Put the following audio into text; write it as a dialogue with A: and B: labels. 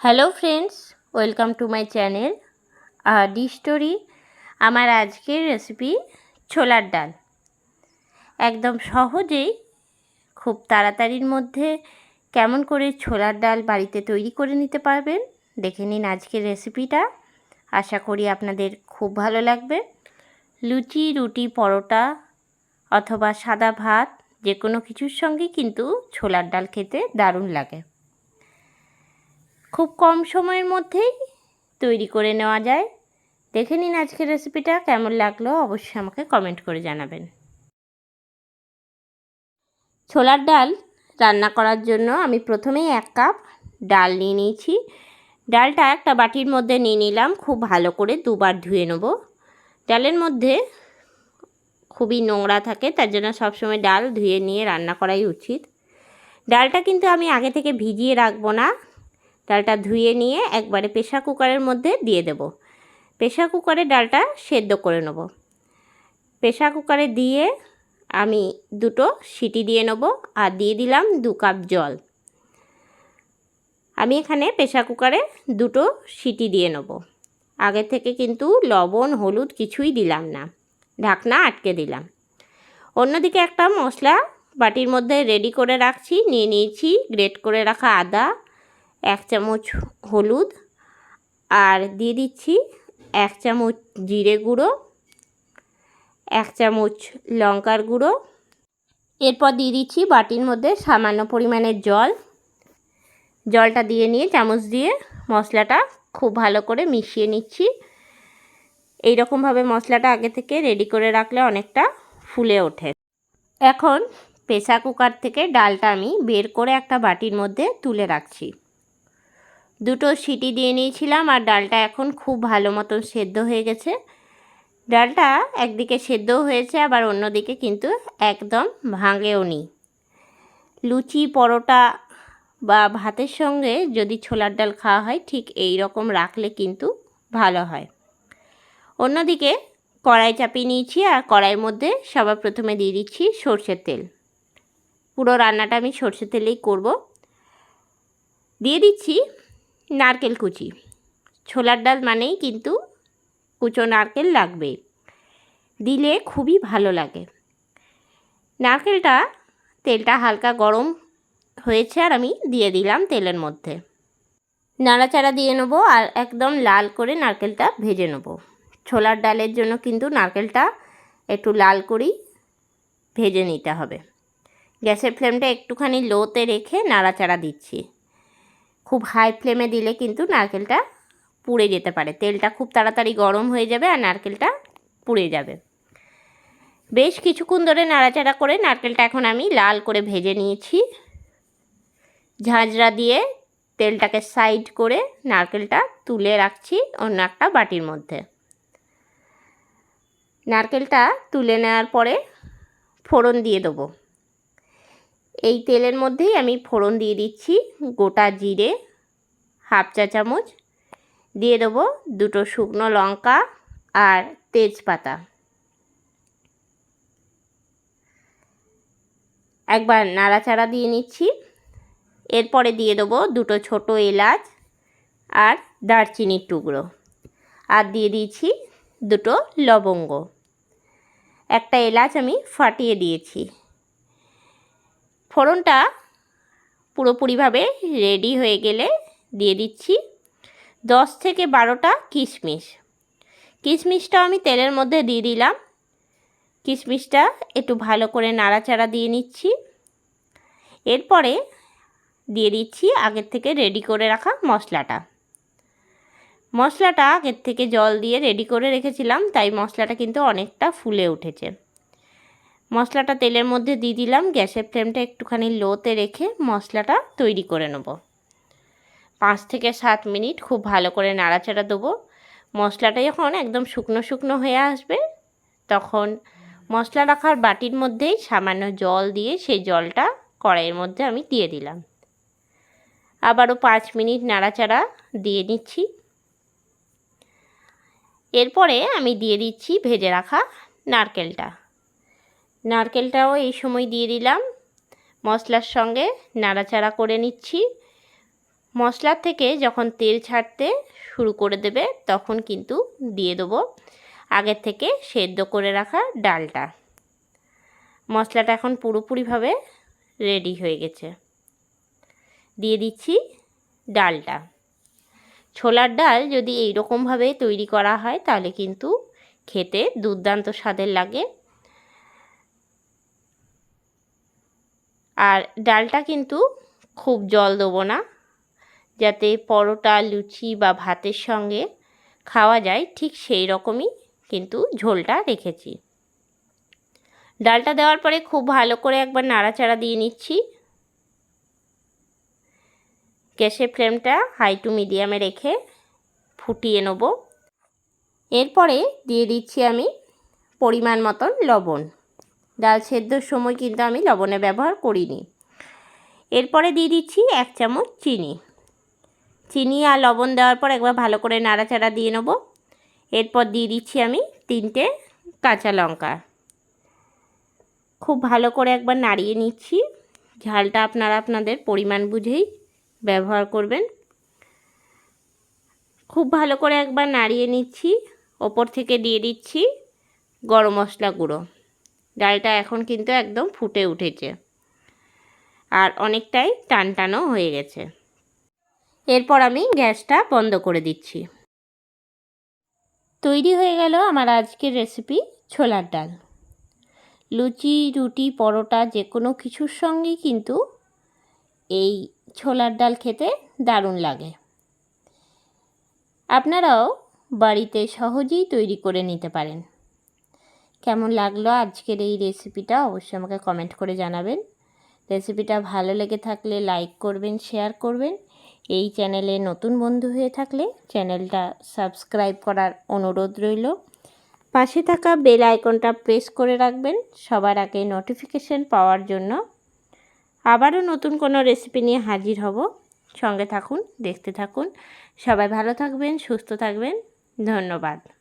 A: Hello friends welcome to my channel D story আমার আজকের recipe ছোলার ডাল। একদম সহজেই, খুব তাড়াতাড়ির মধ্যে কেমন করে ছোলার ডাল বাড়িতে তৈরি করে নিতে পারবেন, দেখে নিন আজকের রেসিপিটা আশা করি আপনাদের খুব ভালো লাগবে। লুচি, রুটি, পরোটা অথবা সাদা ভাত যে কোনো কিছুর সঙ্গে কিন্তু ছোলার ডাল খেতে দারুণ লাগে। খুব কম সময়ের মধ্যেই তৈরি করে নেওয়া যায়। দেখে নিন আজকের রেসিপিটা কেমন লাগল অবশ্যই আমাকে কমেন্ট করে জানাবেন। ছোলার ডাল রান্না করার জন্য আমি প্রথমেই এক কাপ ডাল নিয়ে নিয়েছি। ডালটা একটা বাটির মধ্যে নিয়ে নিলাম, খুব ভালো করে দুবার ধুয়ে নেব। ডালের মধ্যে খুবই নোংরা থাকে, তার জন্য সবসময় ডাল ধুয়ে নিয়ে রান্না করাই উচিত। ডালটা কিন্তু আমি আগে থেকে ভিজিয়ে রাখব না ডালটা ধুয়ে নিয়ে একবারে প্রেশার কুকারের মধ্যে দিয়ে দেব। প্রেশার কুকারে ডালটা সেদ্ধ করে নেব। প্রেশার কুকারে দিয়ে আমি দুটো সিটি দিয়ে নেব আর দিয়ে দিলাম দু কাপ জল। আমি এখানে প্রেশার কুকারে দুটো সিটি দিয়ে নেব। আগে থেকে কিন্তু লবণ, হলুদ কিছুই দিলাম না। ঢাকনা আটকে দিলাম। অন্যদিকে একটা মশলা বাটির মধ্যে রেডি করে রাখছি। নিয়ে নিয়েছি গ্রেট করে রাখা আদা এক চামচ হলুদ আর দিয়ে দিচ্ছি এক চামচ জিরে গুঁড়ো, এক চামচ লঙ্কার গুঁড়ো। এরপর দিয়ে দিচ্ছি বাটির মধ্যে সামান্য পরিমাণের জল। জলটা দিয়ে নিয়ে চামচ দিয়ে মশলাটা খুব ভালো করে মিশিয়ে নিচ্ছি। এই রকমভাবে মশলাটা আগে থেকে রেডি করে রাখলে অনেকটা ফুলে ওঠে। এখন প্রেসার কুকার থেকে ডালটা আমি বের করে একটা বাটির মধ্যে তুলে রাখছি। দুটো সিটি দিয়ে নিয়েছিলাম আর ডালটা এখন খুব ভালো মতন সেদ্ধ হয়ে গেছে। ডালটা একদিকে সেদ্ধও হয়েছে, আবার অন্যদিকে কিন্তু একদম ভাঙেও নি। লুচি, পরোটা বা ভাতের সঙ্গে যদি ছোলার ডাল খাওয়া হয়, ঠিক এই রকম রাখলে কিন্তু ভালো হয়। অন্যদিকে কড়াই চাপিয়ে নিয়েছি আর কড়াইয়ের মধ্যে সবার প্রথমে দিয়ে দিচ্ছি সর্ষের তেল। পুরো রান্নাটা আমি সর্ষের তেলেই করব। দিয়ে দিচ্ছি নারকেল কুচি। ছোলার ডাল মানেই কিন্তু কুচো নারকেল লাগবে। দিলে খুবই ভালো লাগে। নারকেলটা তেলটা হালকা গরম হয়েছে আর আমি দিয়ে দিলাম তেলের মধ্যে। নাড়াচাড়া দিয়ে নেব আর একদম লাল করে নারকেলটা ভেজে নেব। ছোলার ডালের জন্য কিন্তু নারকেলটা একটু লাল করেই ভেজে নিতে হবে। গ্যাসের ফ্লেমটা একটুখানি লোতে রেখে নাড়াচাড়া দিচ্ছি। খুব হাই ফ্লেমে দিলে কিন্তু নারকেলটা পুড়ে যেতে পারে। তেলটা খুব তাড়াতাড়ি গরম হয়ে যাবে আর নারকেলটা পুড়ে যাবে। বেশ কিছুক্ষণ ধরে নাড়াচাড়া করে নারকেলটা এখন আমি লাল করে ভেজে নিয়েছি। ঝাঁঝরা দিয়ে তেলটাকে সাইড করে নারকেলটা তুলে রাখছি অন্য একটা বাটির মধ্যে। নারকেলটা তুলে নেওয়ার পরে ফোড়ন দিয়ে দেবো। এই তেলের মধ্যেই আমি ফোড়ন দিয়ে দিচ্ছি গোটা জিরে, হাফ চা চামচ। দিয়ে দেবো দুটো শুকনো লঙ্কা আর তেজপাতা। একবার নাড়াচাড়া দিয়ে নিচ্ছি। এরপরে দিয়ে দেবো দুটো ছোট এলাচ আর দারচিনির টুকরো। আর দিয়ে দিয়েছি দুটো লবঙ্গ। একটা এলাচ আমি ফাটিয়ে দিয়েছি। ফোড়নটা পুরোপুরিভাবে রেডি হয়ে গেলে দিয়ে দিচ্ছি দশ থেকে বারোটা কিশমিশ। কিশমিশটা আমি তেলের মধ্যে দিয়ে দিলাম। কিশমিশটা একটু ভালো করে নাড়াচাড়া দিয়ে নিচ্ছি। এরপরে দিয়ে দিচ্ছি আগের থেকে রেডি করে রাখা মশলাটা। মশলাটা আগের থেকে জল দিয়ে রেডি করে রেখেছিলাম, তাই মশলাটা কিন্তু অনেকটা ফুলে উঠেছে। মশলাটা তেলের মধ্যে দিয়ে দিলাম। গ্যাসের ফ্লেমটা একটুখানি লোতে রেখে মশলাটা তৈরি করে নেব। পাঁচ থেকে সাত মিনিট খুব ভালো করে নাড়াচাড়া দেবো। মশলাটা যখন একদম শুকনো শুকনো হয়ে আসবে, তখন মশলা রাখার বাটির মধ্যেই সামান্য জল দিয়ে সেই জলটা কড়াইয়ের মধ্যে আমি দিয়ে দিলাম। আবারও পাঁচ মিনিট নাড়াচাড়া দিয়ে নিচ্ছি। এরপরে আমি দিয়ে দিচ্ছি ভেজে রাখা নারকেলটা। নারকেলটাও এই সময় দিয়ে দিলাম। মশলার সঙ্গে নাড়াচাড়া করে নিচ্ছি। মশলার থেকে যখন তেল ছাড়তে শুরু করে দেবে, তখন কিন্তু দিয়ে দেবো আগের থেকে সেদ্ধ করে রাখা ডালটা। মশলাটা এখন পুরোপুরিভাবে রেডি হয়ে গেছে। দিয়ে দিচ্ছি ডালটা। ছোলার ডাল যদি এই রকমভাবে তৈরি করা হয়, তাহলে কিন্তু খেতে দুর্দান্ত স্বাদের লাগে। আর ডালটা কিন্তু খুব জল দেবো না, যাতে পরোটা, লুচি বা ভাতের সঙ্গে খাওয়া যায়, ঠিক সেই রকমই কিন্তু ঝোলটা রেখেছি। ডালটা দেওয়ার পরে খুব ভালো করে একবার নাড়াচাড়া দিয়ে নিচ্ছি। গ্যাসের ফ্লেমটা হাই টু মিডিয়ামে রেখে ফুটিয়ে নেব। এরপরে দিয়ে দিচ্ছি আমি পরিমাণ মতন লবণ। ডাল সেদ্ধর সময় কিন্তু আমি লবণের ব্যবহার করিনি। এরপরে দিয়ে দিচ্ছি এক চামচ চিনি। চিনি আর লবণ দেওয়ার পর একবার ভালো করে নাড়াচাড়া দিয়ে নেব। এরপর দিয়ে দিচ্ছি আমি তিনটে কাঁচা লঙ্কা। খুব ভালো করে একবার নাড়িয়ে নিচ্ছি। ঝালটা আপনারা আপনাদের পরিমাণ বুঝেই ব্যবহার করবেন। খুব ভালো করে একবার নাড়িয়ে নিচ্ছি। ওপর থেকে দিয়ে দিচ্ছি গরম মশলা গুঁড়ো। ডালটা এখন কিন্তু একদম ফুটে উঠেছে। আর অনেকটাই টান টানও হয়ে গেছে। এরপর আমি গ্যাসটা বন্ধ করে দিচ্ছি। তৈরি হয়ে গেল আমার আজকের রেসিপি ছোলার ডাল। লুচি, রুটি, পরোটা যে কোনো কিছুর সঙ্গেই কিন্তু এই ছোলার ডাল খেতে দারুণ লাগে। আপনারাও বাড়িতে সহজেই তৈরি করে নিতে পারেন। কেমন লাগল আজকের এই রেসিপিটা অবশ্যই আমাকে কমেন্ট করে জানাবেন। রেসিপিটা ভালো লেগে থাকলে লাইক করবেন শেয়ার করবেন। এই চ্যানেলে নতুন বন্ধু হয়ে থাকলে চ্যানেলটা সাবস্ক্রাইব করার অনুরোধ রইল। পাশে থাকা বেল আইকনটা প্রেস করে রাখবেন সবার আগে নোটিফিকেশন পাওয়ার জন্য। আবারও নতুন কোনো রেসিপি নিয়ে হাজির হব। সঙ্গে থাকুন, দেখতে থাকুন। সবাই ভালো থাকবেন, সুস্থ থাকবেন। ধন্যবাদ।